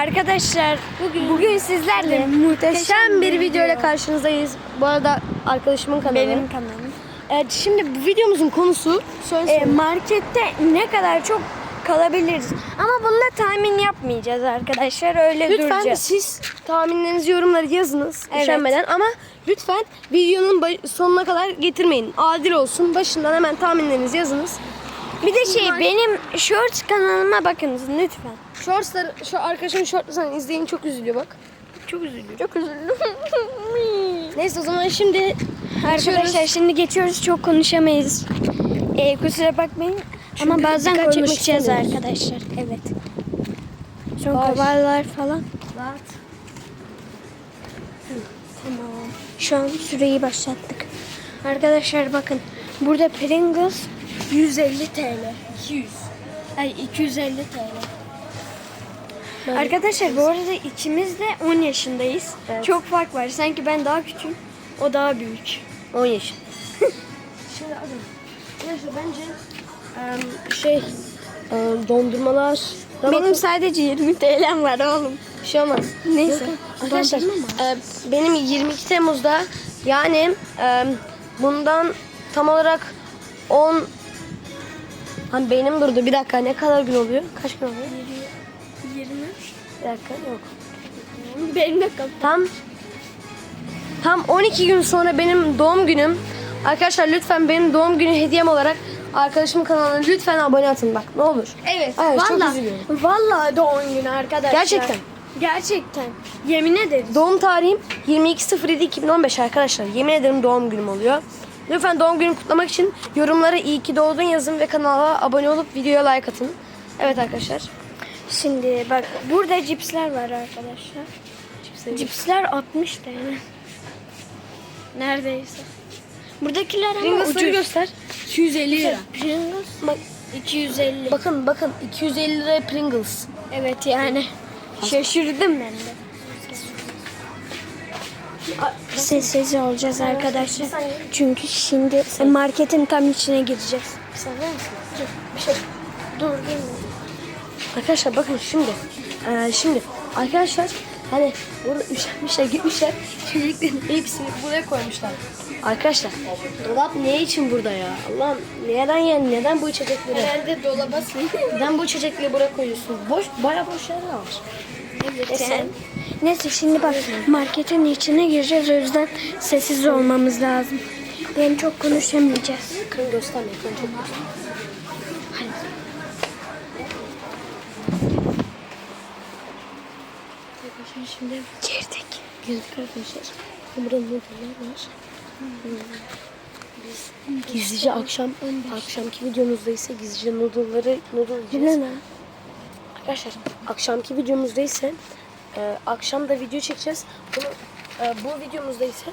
Arkadaşlar bugün, sizlerle Muhteşem bir video ile karşınızdayız. Bu arada arkadaşımın kanalı. benim kanalım. Evet, şimdi bu videomuzun konusu söyle E, markette ne kadar çok kalabiliriz. Ama bunda tahmin yapmayacağız arkadaşlar. Öyle Lütfen duracağız. siz tahminlerinizi yorumlara yazınız Evet. üşenmeden ama lütfen videonun sonuna kadar getirmeyin. Adil olsun. Başından hemen tahminlerinizi yazınız. Bir de şey benim shorts kanalıma bakınız lütfen. Shortslar, şu arkadaşımın shortlarını izleyin çok üzülüyor bak. Çok üzülüyorum. Çok üzüldüm. Neyse o zaman şimdi Arkadaşlar şimdi geçiyoruz. Çok konuşamayız. E, kusura bakmayın. Ama Çünkü bazen dikkat çekmek konuşacağız istemiyoruz. arkadaşlar. Evet. Çok Baş. kovarlar falan. Rahat. Tamam. Şu an süreyi başlattık. Arkadaşlar bakın. Burada Pringles 150 TL. 200. Ay 250 TL. Arkadaşlar bu arada ikimiz de 10 yaşındayız. Evet. Çok fark var. Sanki ben daha küçüğüm. O daha büyük. 10 yaş. Şimdi abi. Neyse bence em, şey em, dondurmalar Benim sadece 20 TL'm var oğlum. bir şey olmaz. Neyse. Arkadaşlar e, benim 22 Temmuz'da yani em, bundan tam olarak 10 Hani benim durdu bir dakika ne kadar gün oluyor? Kaç gün oluyor? 20. Bir dakika yok. Benim de kapı. Tam tam 12 gün sonra benim doğum günüm. Arkadaşlar lütfen benim doğum günü hediyem olarak arkadaşımın kanalına lütfen abone atın bak ne olur. Evet. Ay, çok üzülüyorum. Vallahi doğum günü arkadaşlar. Gerçekten. Gerçekten. Yemin ederiz. Doğum tarihim 22.07.2015 arkadaşlar. Yemin ederim doğum günüm oluyor. Lütfen doğum günümü kutlamak için yorumlara iyi ki doğdun yazın ve kanala abone olup videoya like atın. Evet arkadaşlar. Şimdi bak burada cipsler var arkadaşlar. Cipsler 60 TL. Neredeyse. Buradakiler ama Pringles'ları ucuz. göster. 250 lira. Pringles Bak, 250. bakın bakın 250 lira Pringles. Evet yani. Şaşırdım ben de. Sessiz olacağız arkadaşlar. Çünkü şimdi marketin tam içine gireceğiz. Dur, bir şey. Dur gelme. Arkadaşlar bakın şimdi. Eee şimdi arkadaşlar hani burada üşenmişler gitmişler. İçeceklerin hepsini buraya koymuşlar. Arkadaşlar dolap ne için burada ya? Allah'ım neden yani neden bu içecekleri? Herhalde dolaba Neden bu içecekleri buraya koyuyorsun? Boş bayağı boş yerler var. Evet. Neyse şimdi bak marketin içine gireceğiz o yüzden sessiz olmamız lazım. Ben çok konuşamayacağız. Ekranı gösterme ekranı çok gösterme. Arkadaşlar şimdi Girdik. Girdik arkadaşlar. Burada noodle'lar var. Biz gizlice akşam akşamki videomuzda ise gizlice noodle'ları noodle yiyeceğiz. Ne? Arkadaşlar akşamki videomuzda ise e, akşam da video çekeceğiz. Bunu, e, bu videomuzda ise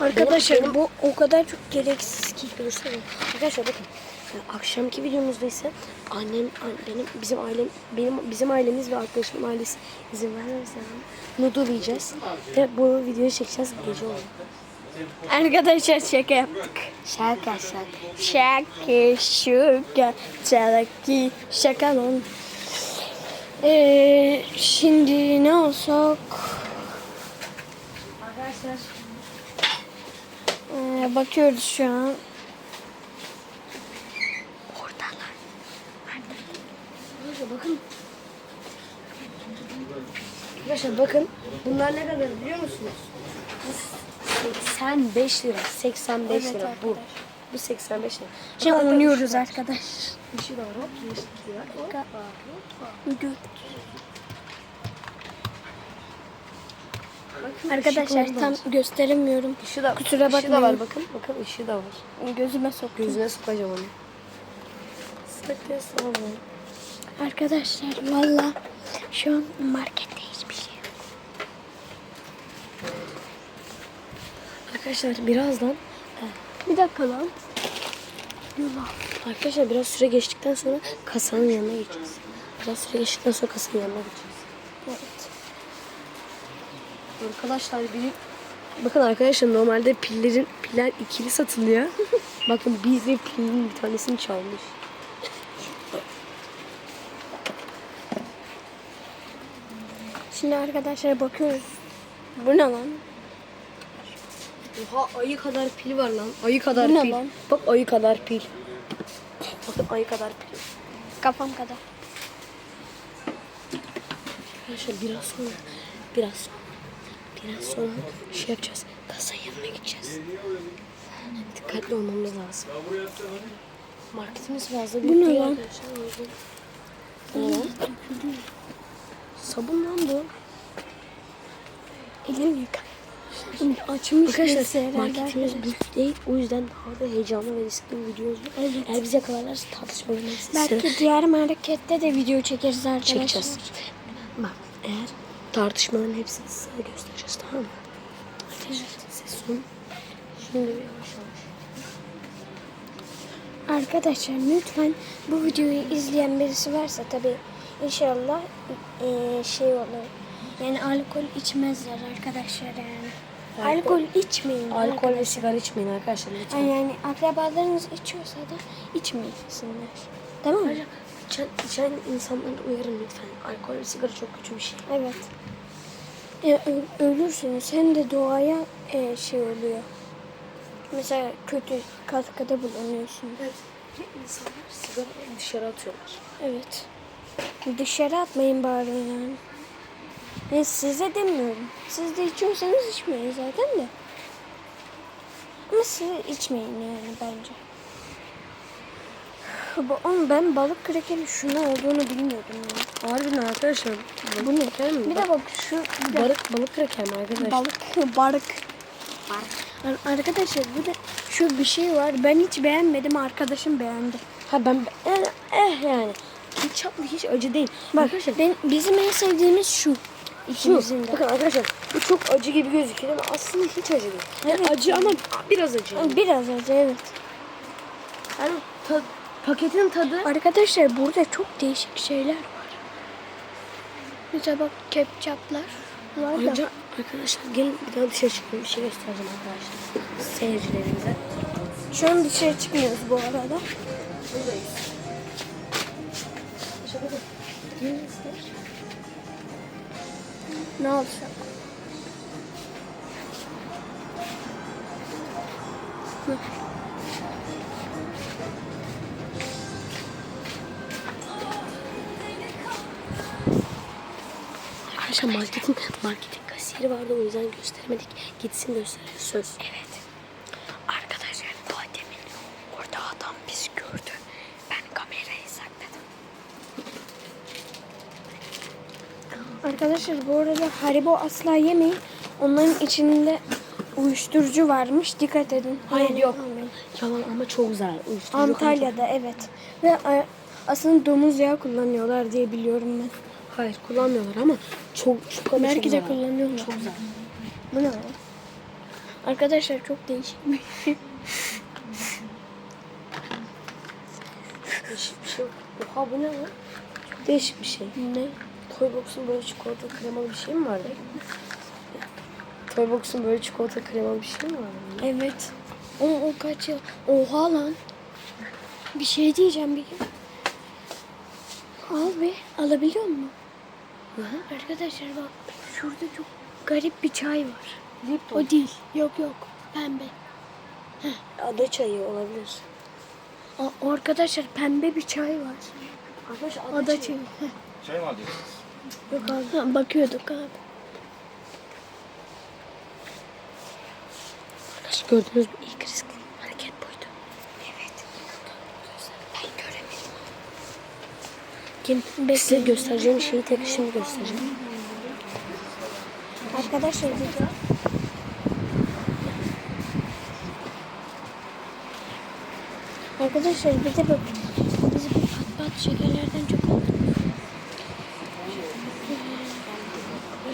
Arkadaşlar benim, bu o kadar çok gereksiz ki. Arkadaşlar bakın. Akşamki videomuzda ise annem, an- benim, bizim ailem, benim, bizim ailemiz ve arkadaşımın ailesi izin vermezse noodle yiyeceğiz. Ve bu videoyu çekeceğiz gece oldu. Arkadaşlar şaka yaptık. Şaka şaka. Şaka şaka şaka lan. Ee, şimdi ne olsak? Arkadaşlar Ee, bakıyoruz şu an. Oradalar. Arkadaşlar bakın. Arkadaşlar bakın. Bunlar ne kadar biliyor musunuz? Bu 85 lira. 85 Evet lira bu. arkadaşlar. Bu 85 lira. Şimdi Bakın oynuyoruz arkadaşlar. Bir şey var. Hop, Arkadaşlar tam gösteremiyorum. Işığı da, kusura ışığı da bakmayın. var bakın. Bakın ışığı da var. Gözüme soktum. Gözüne sokacağım onu. Sakın sana. Arkadaşlar valla şu an markette hiçbir şey yok. Arkadaşlar birazdan Bir dakika lan. Arkadaşlar biraz süre geçtikten sonra kasanın yanına gideceğiz. Biraz süre geçtikten sonra kasanın yanına gideceğiz. Evet. Arkadaşlar bir Bakın arkadaşlar normalde pillerin piller ikili satılıyor. Bakın biz de pilin bir tanesini çalmış. Şimdi arkadaşlar bakıyoruz. Bu ne lan? Oha ayı kadar pil var lan. Ayı kadar Bu ne pil. lan? Bak ayı kadar pil. Bakın ayı kadar pil. Kafam kadar. Arkadaşlar biraz sonra biraz sonra biraz sonra şey yapacağız. Kasa yanına gideceğiz. Dikkatli olmamız lazım. Marketimiz fazla büyük ne değil lan? arkadaşlar. o yüzden- Ne lan? Sabun lan bu. Elim yıka. Şimdi açmış Arkadaşlar marketimiz büyük değil. O yüzden daha da heyecanlı ve riskli bir videomuz var. Evet. Eğer bizi yakalarlarsa tartışmaların hepsi Belki diğer markette de video çekeriz arkadaşlar. çekeceğiz. Bak eğer tartışmaların hepsini size göstereceğiz tamam mı? Arkadaşlar ses son. Şimdi yavaş yavaş. Arkadaşlar lütfen bu videoyu izleyen birisi varsa tabi inşallah eee, şey olur. Yani alkol içmezler arkadaşlar yani. Alkol- Alkol, içmeyin. Alkol ve arkadaşlar. sigara içmeyin arkadaşlar lütfen. Yani, yani akrabalarınız içiyorsa da içmesinler. Tamam mı? Ayrıca içen, içen insanları uyarın lütfen. Alkol ve sigara çok kötü bir şey. Evet. Ya, ö- ölürsünüz hem de doğaya eee, şey oluyor. Mesela kötü katkıda bulunuyorsunuz. Evet. İnsanlar sigara dışarı atıyorlar. Evet. Dışarı atmayın bari yani. Ben size demiyorum. Siz de içiyorsanız içmeyin zaten de. Ama siz içmeyin yani bence. Bu, oğlum ben balık krekeri şunu olduğunu bilmiyordum ya. Harbiden arkadaşlar. Bu ne? Mi? Bir de bak şu bir de Balık, balık kraker mi arkadaşlar? balık balık. Ar- Arkadaşlar bu da şu bir şey var. Ben hiç beğenmedim. Arkadaşım beğendi. Ha ben eh, eh yani. Ketçap hiç acı değil. Bak arkadaşlar ben, bizim en sevdiğimiz şu. İkimizin de. Bakın arkadaşlar bu çok acı gibi gözüküyor ama aslında hiç acı değil. Yani Evet. acı ama biraz acı. Yani. Biraz acı evet. Yani ta- paketin tadı Arkadaşlar burada çok değişik şeyler var. Mesela bak da. Ayrıca arkadaşlar gelin bir daha dışarı çıkın bir şey göstereceğim arkadaşlar. Seyircilerimize. Şu an dışarı çıkmıyoruz bu arada. Ne olacak? Arkadaşlar marketin marketin kasiyeri vardı o yüzden gösteremedik. Gitsin göstereceğiz söz. Evet. Arkadaşlar bu demin orada adam bizi gördü. Ben kamerayı sakladım. Arkadaşlar bu arada Haribo asla yemeyin. Onların içinde uyuşturucu varmış. Dikkat edin. Hayır, yok. Yalan ama çok zarar. Uyuşturucu Antalya'da evet. Ve a- aslında domuz yağı kullanıyorlar diye biliyorum ben. Hayır kullanmıyorlar ama çok çok Belki de kullanıyorlar. Çok zarar. Bu ne? Arkadaşlar çok değişik. Değişik bir şey. Oha bu ne lan? Değişik bir şey. ne? Toybox'un böyle çikolata kremalı bir şey mi vardı? Toybox'un böyle çikolata kremalı bir şey mi vardı? Evet. O, o kaç yıl? Oha lan. Bir şey diyeceğim bir Al be. Alabiliyor musun? Arkadaşlar bak şurada çok garip bir çay var. Lipton. O değil. Yok yok. Pembe. Ada çayı olabilir. Aa, arkadaşlar pembe bir çay var. Arkadaşlar ada, Ada çayı. çayı. Heh. Çay mı alacaksınız? Yok abi. Ha, bakıyorduk abi. Arkadaşlar gördünüz mü? İlk riskli hareket buydu. Evet. Ben göremedim. Gelin size göstereceğim şeyi tek şimdi göstereceğim. Arkadaşlar burada Arkadaşlar bir de bak biz bu pat pat şekerlerden çok aldık.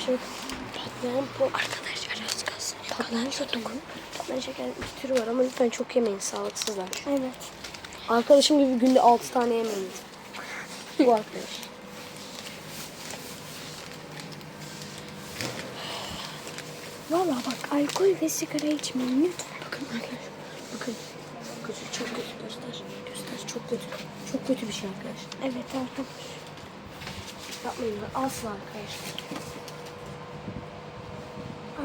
Arkadaşlar patlayan pop. Arkadaşlar az kalsın. Patlayan şotuk. Patlayan şekerin iki türü var ama lütfen çok yemeyin sağlıksızlar. Evet. Arkadaşım gibi günde 6 tane yemeyin. Bu arkadaş. Valla bak alkol ve sigara içmeyin lütfen. Bakın arkadaşlar. Bakın. Kötü, çok kötü göster. Göster çok kötü. Çok kötü bir şey arkadaşlar. Evet arkadaşlar. Yapmayın asla arkadaşlar.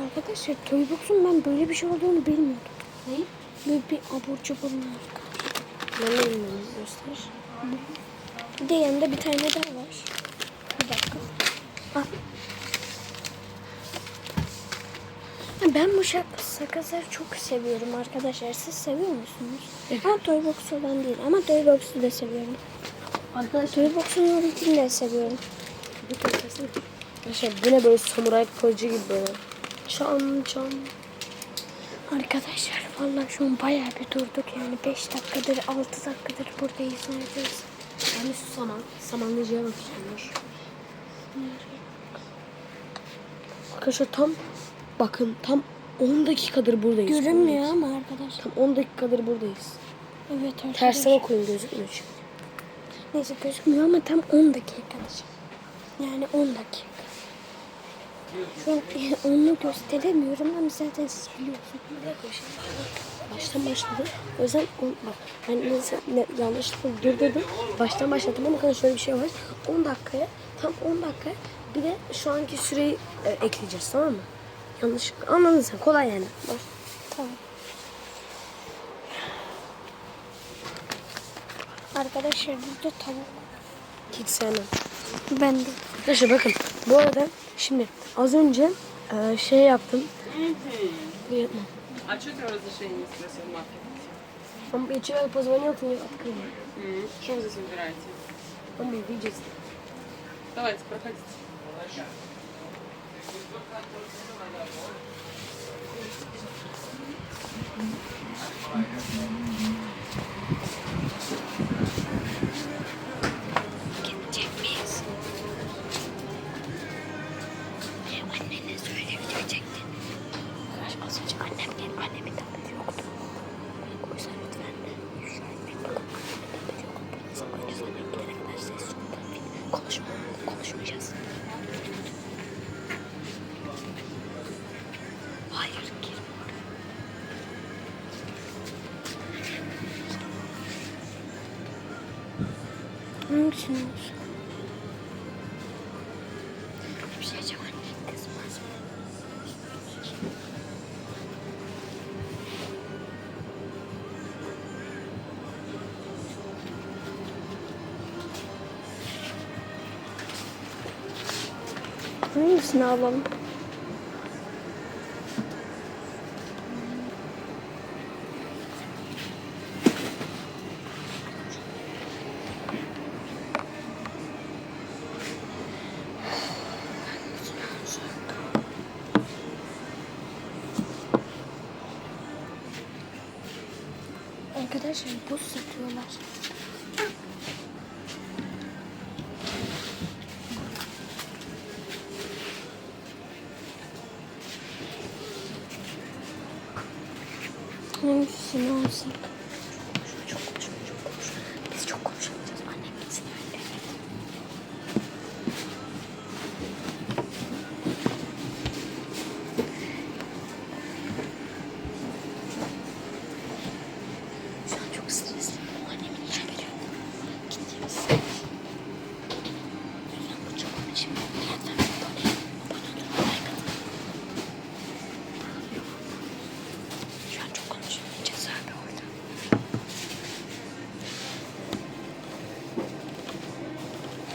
Arkadaşlar Toybox'un ben böyle bir şey olduğunu bilmiyordum. Ne? Böyle bir abur cubur marka. Ben de bilmiyorum. Göster. Bir de yanında bir tane daha var. Bir dakika. Ah. Ben bu sakızları çok seviyorum arkadaşlar. Siz seviyor musunuz? Evet. Ama Toybox olan değil. Ama Toybox'u da seviyorum. Arkadaşlar Toybox'un oradakini de seviyorum. Arkadaşlar bu ne böyle samuray kılıcı gibi böyle. Çam çam. Arkadaşlar vallahi şu an bayağı bir durduk yani 5 dakikadır 6 dakikadır buradayız neredeyse. Ben de şu saman. Samanlıcıya bakacağım. Dur. Arkadaşlar tam bakın tam 10 dakikadır buradayız. Görünmüyor ama arkadaşlar. Tam 10 dakikadır buradayız. Evet arkadaşlar. Tersine koyun gözükmüyor çünkü. Neyse gözükmüyor ama tam 10 dakikadır. Yani 10 dakika. Şu an onu gösteremiyorum ama zaten siz biliyorsunuz. Dakika. Baştan başladı. O yüzden on, bak ben ne, yanlışlıkla durdurdum. Baştan başladım ama bakın şöyle bir şey var. 10 dakikaya tam 10 dakikaya bir de şu anki süreyi e, ekleyeceğiz tamam mı? Yanlışlıkla anladın sen kolay yani. Baş. Tamam. Arkadaşlar burada tavuk. Hiç sevmem. Ben de. Arkadaşlar bakın bu arada şimdi az önce e, şey yaptım. Bu yapma. А что ты разрешение спросил, Марка? Ama я позвонил, ты не открыл. М, Что вы здесь выбираете? Он был видеть. Давайте, проходите. Gidecek miyiz? Annene Söyleyecektin. Arkadaşlar az önce annem geldi. Annemin de haberi yoktu. O yüzden lütfen şöyle bir bakın. Annemin de haberi yoktu. O yüzden gidene kadar sessiz olun. Konuşma, konuşmayacağız. Hayır, girme. Hangisini olsun? Alalım? Arkadaşlar buz Hangisini alsak? Çok konuşma, çok konuşma. Biz çok konuşamayacağız. Annem gitsin. Evet. Şu an çok stresliyim. Annemin hiç haberi yok. Gideceğiz. Lütfen bu çok şimdi. Lütfen abone, abone olun, like atın. Şu an çok konuşamayacağız abi orada.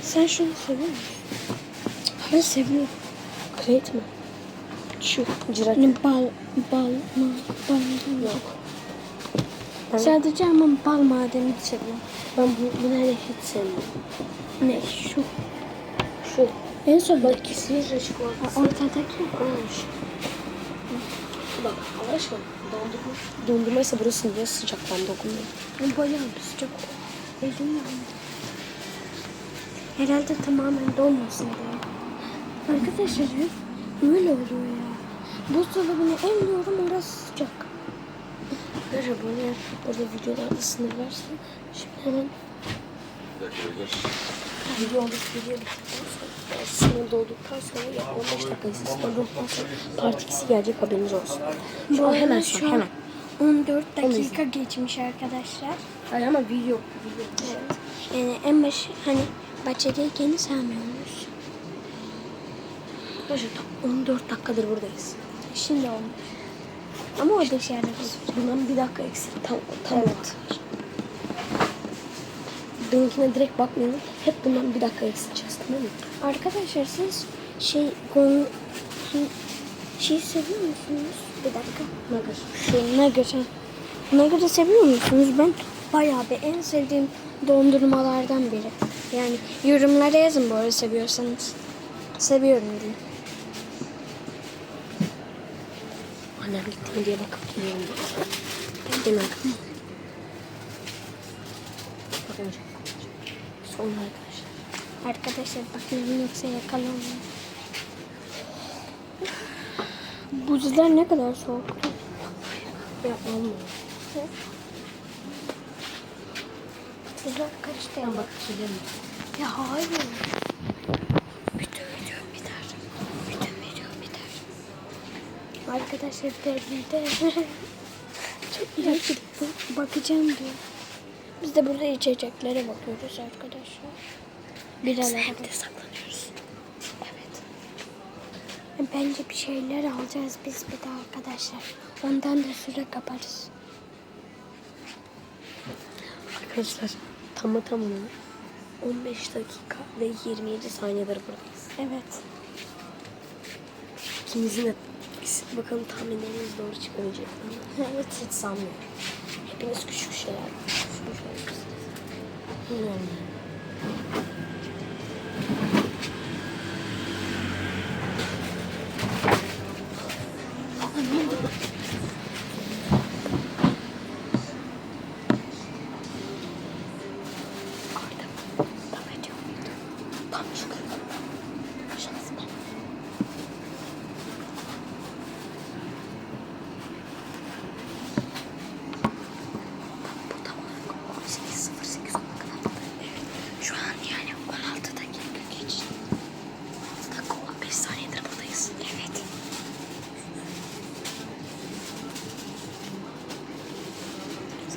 Sen şunu seviyor musun? Ben seviyorum. Kredi mi? Şu. Cirat. Hani bal, bal, ma, bal yok. Ben, Sadece ama bal madeni seviyorum. ben bu, bunu hele hiç sevmiyorum. Ne şu? Şu En son bak sihirle çikolatası. ortadaki. Olmuş. Bak Allah aşkına dondurma. Dondurmaysa burası niye sıcak ben dokunmuyorum. Bu bayağı bir sıcak. Elim yandı. Herhalde tamamen donmasın diye. Arkadaşlar hep öyle oluyor ya. Buzdolabını emliyorum orası sıcak. Arkadaşlar bunu eğer orada videolarda sınır varsa şimdi hemen video olup video bittikten sonra sınır dolduktan sonra ya 15 dakika sınır dolduktan sonra part 2'si gelecek haberiniz olsun. Şu an hemen şu an hemen. 14 Onu dakika geçmiş arkadaşlar. Hayır ama video. video. Evet. Yani en baş hani bahçedeyken saymıyoruz. Arkadaşlar tam 14 dakikadır buradayız. Şimdi olmuş. Ama o dışarıda. Bundan bir dakika eksik. Tam, tam evet. Benimkine direkt bakmayalım. Hep bundan bir dakika eksileceğiz tamam mı? Arkadaşlar siz şey konu şey seviyor musunuz? Bir dakika. Nugget. Şu nugget'ı. Nugget'ı seviyor musunuz? Ben bayağı bir en sevdiğim dondurmalardan biri. Yani yorumlara yazın bu arada seviyorsanız. Seviyorum diye. Annem gitti mi diye bakıp geliyorum. Değil mi? Bakın. Sonra arkadaşlar. Arkadaşlar bakıyorum yoksa yakalanmıyor. Buzlar ne kadar soğuktu. Ya olmuyor. Buzlar kaç TL? Ben bak söyleyeyim. Ya hayır. Bütün video biter. Bütün video biter. Arkadaşlar devrildi. Çok güzel çıktı. Bakacağım diyor. Biz de burada içeceklere bakıyoruz arkadaşlar. Biralara. Evde saklanıyoruz. Evet. Bence bir şeyler alacağız biz bir de arkadaşlar. Ondan da süre kaparız. Arkadaşlar tamı tamına 15 dakika ve 27 saniyedir buradayız. Evet. İkimizin de bakalım tahminlerimiz doğru çıkabilecek mi? Evet. Hiç sanmıyorum. Hepiniz küçük şeyler düşünmüşsünüz. Bilmiyorum yani. Arda, tam ediyor muydu? Tam çıkıyor. Şansıma. Bu tam olarak 18.08'a kadar. Evet. Şu an yani 16 dakika geçti. 6 dakika 15 saniyedir buradayız. Evet.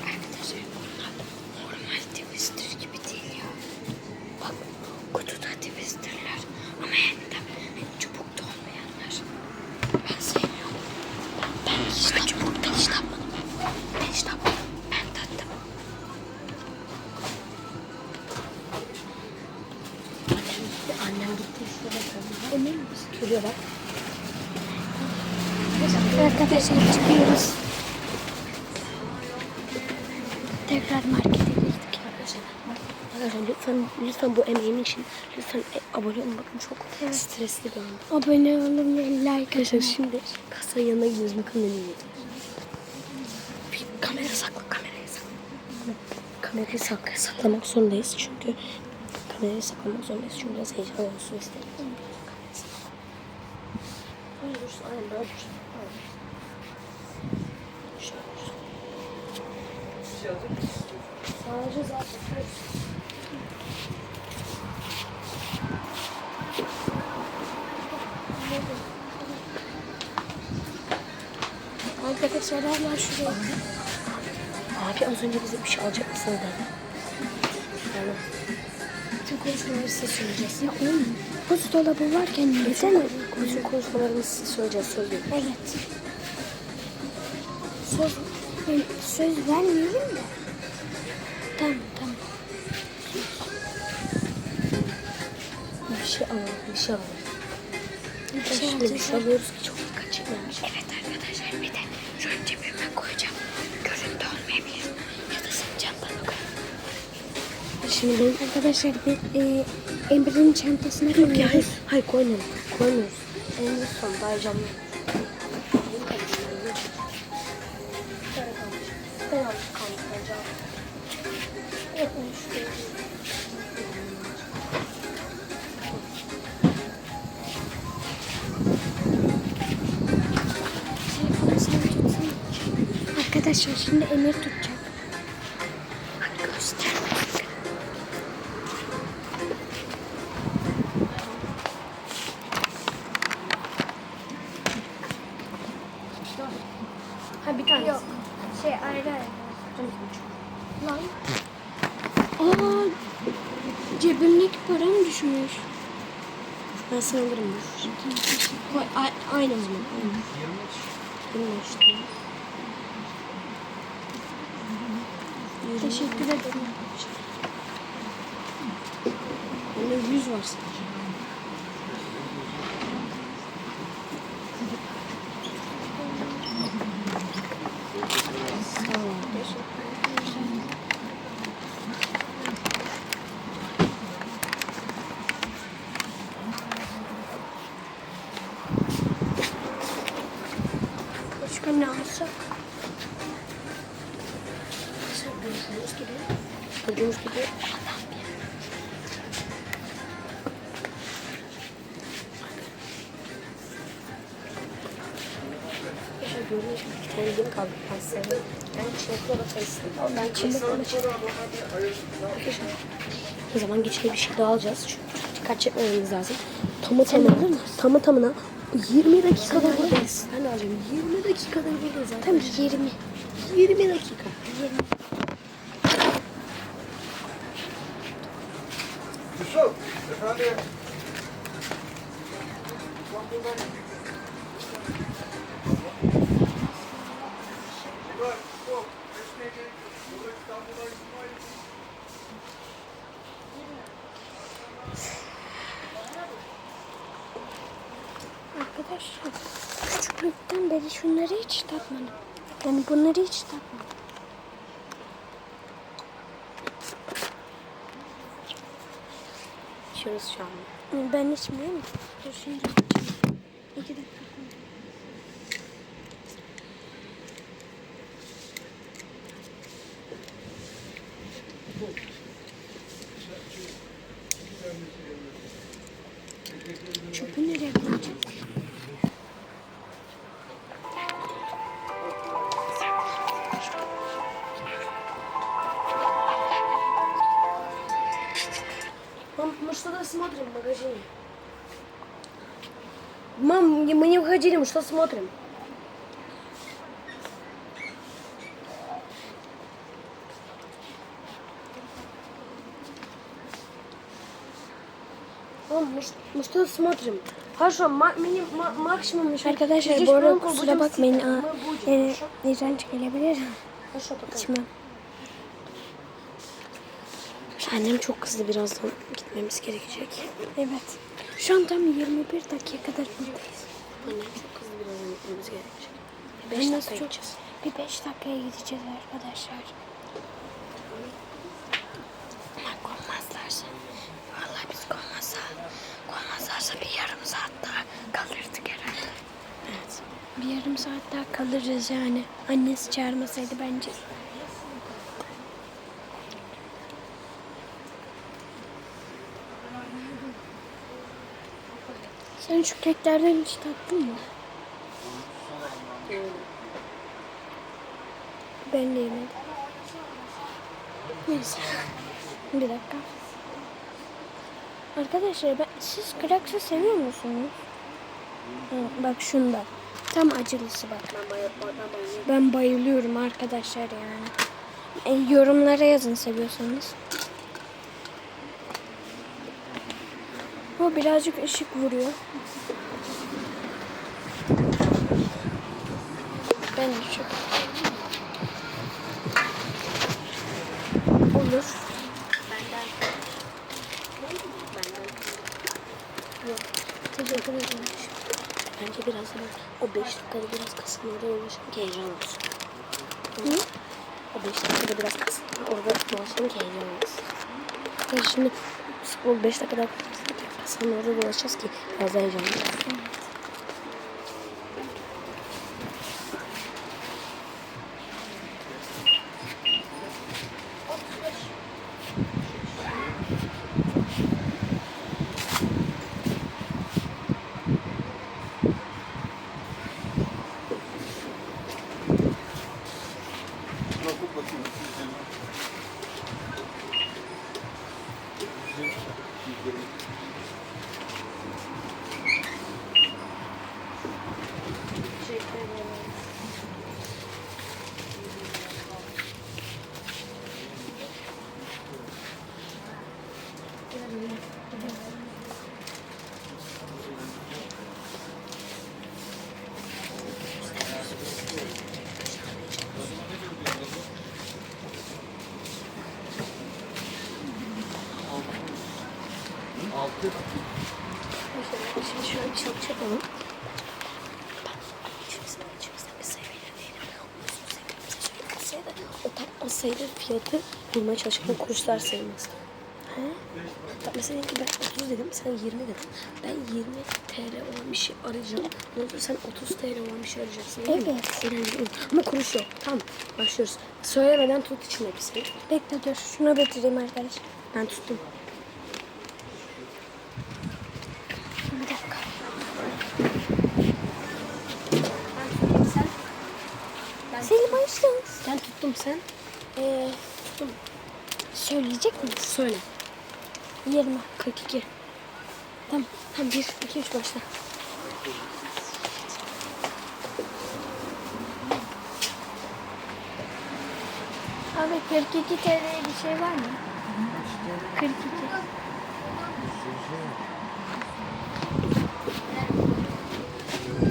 Arkadaşlar bunlar normal twister gibi değil ya. Bak kutuda twisterler ama hem de çubukta olmayanlar. Ben sevmiyorum. Ben hiç tatmadım. Ben hiç tatmadım. Ben hiç tatmadım. Ben tattım. Annem gitti. Annem gitti. Şurada kaldı. Emin Görüyor bak. Arkadaşlar çıkıyoruz. Tekrar markete girdik. Arkadaşlar, arkadaşlar lütfen, lütfen bu emeğim için lütfen e, abone olun. Bakın çok stresli bir an. Abone olun ve like Arkadaşlar atın. şimdi kasanın yanına gidiyoruz. Bakın ne. Bir kamera sakla, kamerayı sakla. Kamerayı sakla, saklamak zorundayız çünkü kamerayı saklamak zorundayız çünkü biraz heyecan olsun istedim. Kamerayı sakla. Böyle dursun, aynen böyle dursun. Aynen. Şöyle dursun. Sadece zaten Arkadaşlar hala şuraya. Abi az önce bize bir şey alacak mısınız dedi. Yani bütün konuşmaları size söyleyeceğiz. Ya oğlum buzdolabı varken neden? Bütün konuşmalarımızı size söyleyeceğiz söylüyorum. Evet. Söz, ben söz vermiyorum da. Tamam tamam. Bir şey alalım, bir şey alalım. Bir şey Şimdi bir alacağız. şey alıyoruz ki çok dikkat çekmemiş. Evet arkadaşlar bir de an cebime koyacağım. Görüntü olmayabilir. Ya da senin çantana koyayım. Şimdi. Arkadaşlar bir e, Emre'nin çantasına Yok ya, koyuyoruz. hayır, hayır koymuyoruz. Koymuyoruz. En son daha tutsana. Arkadaşlar şimdi Emir tutacak. Hadi göster. Ha bir tane. Yok. Şey ayrı ayrı. Lan. Aa, cebimdeki param düşmüş. Ben sana alırım. dur. Koy, a- aynı o zaman. Aynı. 25 tamam. Teşekkür ederim. Bende 100 Orada Arkadaşlar o zaman geçelim bir şey daha alacağız. Çünkü dikkat çekmememiz lazım. Tamı tamına, tamı tamına 20 dakikada buradayız. Ben alacağım. 20 dakikada buradayız. Tam 20. 20 dakika. Yusuf, efendim. Arkadaşlar şunları hiç tatmadım. Yani bunları hiç tatmadım. İçiyoruz şu an. Ben içmiyorum. Dur şimdi içeceğim. İki dakika. Çöpü nereye koyacağım? не- мы не уходили, мы что смотрим? Мам, мы, ш- мы что смотрим? Хорошо, ма- мини- ма- максимум еще. Arkadaşlar Здесь bu arada пленку kusura будем bakmayın. стирать. Aa, Мы будем, yani хорошо? iğrenç gelebilir. Хорошо, пока. İçmem. Annem çok kızdı birazdan gitmemiz gerekecek. Evet. Şu an tam 21 dakikadır buradayız. Annem çok kızdı birazdan gitmemiz gerekecek. Ben Beş dakika gideceğiz. Bir 5 dakikaya gideceğiz arkadaşlar. Ama kovmazlarsa. Vallahi biz kovmazsa. Kovmazlarsa bir yarım saat daha kalırdık herhalde. Evet. Bir yarım saat daha kalırız yani. Annesi çağırmasaydı bence. Sen şu keklerden hiç tattın mı? Ben de yemedim. Neyse. Bir dakika. Arkadaşlar ben, siz Kraks'ı seviyor musunuz? Hı, bak şunda. Tam acılısı bak. Ben bayılıyorum arkadaşlar yani. E, yorumlara yazın seviyorsanız. O birazcık ışık vuruyor. Ben çok. Olur. Teşekkür ederim. Bence biraz o 5 dakikada biraz kasılmada uğraşalım ki heyecan olsun. Hı? O 5 dakikada biraz kasılma orada dolaşalım ki heyecan olsun. Ya şimdi spor 5 dakikada kasılma orada dolaşacağız ki biraz da heyecan olsun. Nasıl bakayım? Şimdi şöyle bir şey yapalım. O tam sayıda fiyatı bulmaya çalışıp o kuruşlar sayılmaz. He? Bak mesela ki ben 30 dedim, sen 20 dedin. Ben 20 TL olan bir şey arayacağım. Ne olur sen 30 TL olan bir şey arayacaksın. değil mi? Evet. Önemli değil. Ama kuruş yok. Tamam, başlıyoruz. Söylemeden tut için hepsini. Bekle dur. Şunu bitireyim arkadaş. Ben tuttum. Bir dakika. Sen? Selim başla. Ben tuttum sen. Ee. Söyleyecek misin? Söyle. 20. 42. Tamam. Tamam 1, 2, 3 başla. Abi 42 TL'ye bir şey var mı? 42.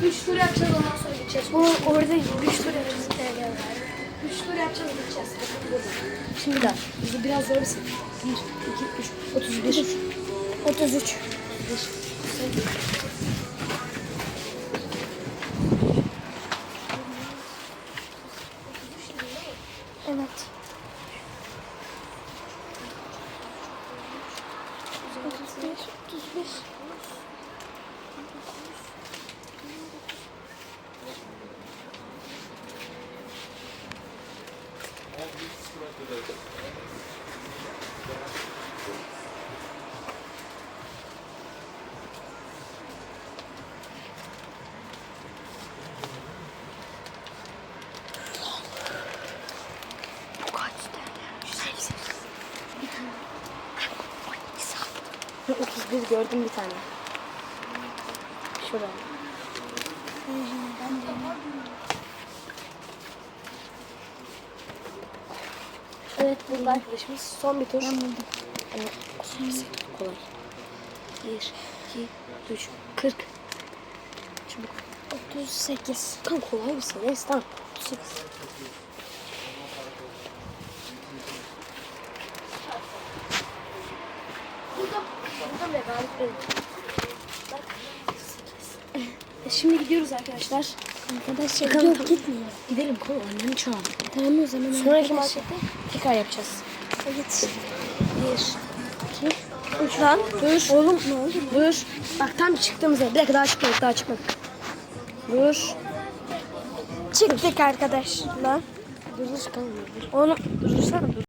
Üç tur yapacağız ondan sonra gideceğiz. Bu orada 3 tur yapacağız TL. Üç tur yapacağız gideceğiz. Şimdi daha. Bizi biraz zor mısın? 1, 2, 3, 31. 33. Evet. 35, 35. Bu kaç TL? 150. Ben 31 gördüm bir tane. Şurada. Evet burada arkadaşımız son bir tur. Ben buldum. Evet, kolay. 1, 2, 3, 40. Çabuk. 38. Tamam kolay bir şey. Neyse tamam. 38. Burada, burada ne galip benim. Bak, 38. E, Şimdi gidiyoruz arkadaşlar. Arkadaşlar Bakalım, yok tamam. gitmiyor. Gidelim kol annemi çağır. Tamam o zaman. Sonraki markette tekrar yapacağız. Evet. 1, 2, 3 lan. Dur. Oğlum ne oldu? Dur. Bak tam çıktığımızda. Bir dakika daha çıkmadık daha çıkmadık. Dur. Çıktık arkadaşlar. Dur dur çıkalım. Onu Dur dursana dur.